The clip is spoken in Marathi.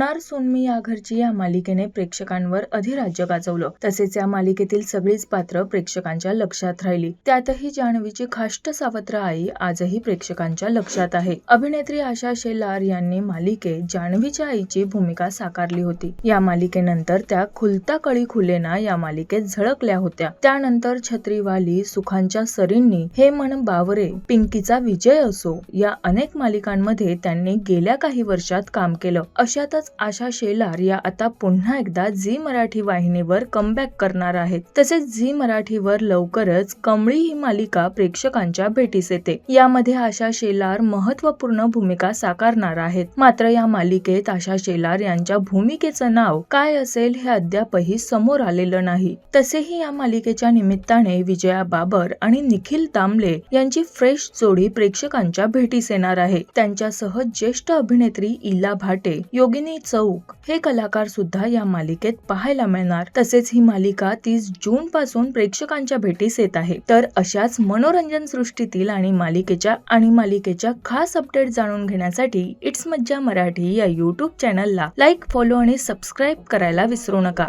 होणार सोनमी या घरची या मालिकेने प्रेक्षकांवर अधिराज्य गाजवलं. तसेच या मालिकेतील सगळीच पात्र प्रेक्षकांच्या लक्षात राहिली. त्यातही जान्हवीची खाष्ट सावत्र आई आजही प्रेक्षकांच्या लक्षात आहे. अभिनेत्री आशा शेलार यांनी मालिकेत जान्हवीच्या आईची भूमिका साकारली होती. या मालिकेनंतर त्या खुलता कळी खुलेना या मालिकेत झळकल्या होत्या. त्यानंतर छत्रीवाली सुखांच्या सरींनी हे मन बावरे पिंकीचा विजय असो या अनेक मालिकांमध्ये त्यांनी गेल्या काही वर्षात काम केलं. अशातच आशा शेलार या आता पुन्हा एकदा झी मराठी वाहिनीवर कमबॅक करणार आहेत. तसेच झी मराठीवर लवकरच कमळी ही मालिका प्रेक्षकांच्या भेटीस येते. यामध्ये आशा शेलार महत्त्वपूर्ण भूमिका साकारणार आहेत. मात्र या मालिकेत आशा शेलार यांच्या भूमिकेचं नाव काय असेल हे अद्यापही समोर आलेलं नाही. तसेही या मालिकेच्या निमित्ताने विजया बाबर आणि निखिल तांबले यांची फ्रेश जोडी प्रेक्षकांच्या भेटीस येणार आहे. त्यांच्यासह ज्येष्ठ अभिनेत्री इला भाटे योगिनी चौक. हे कलाकार सुद्धा या मालिकेत पाहायला मिळणार. तसेच ही मालिका तीस जून पासून प्रेक्षकांच्या भेटीस येत आहे. तर अशाच मनोरंजन सृष्टीतील आणि मालिकेच्या आणि मालिकेच्या खास अपडेट जाणून घेण्यासाठी इट्स मज्जा मराठी या युट्यूब चॅनलला लाईक फॉलो आणि सबस्क्राईब करायला विसरू नका.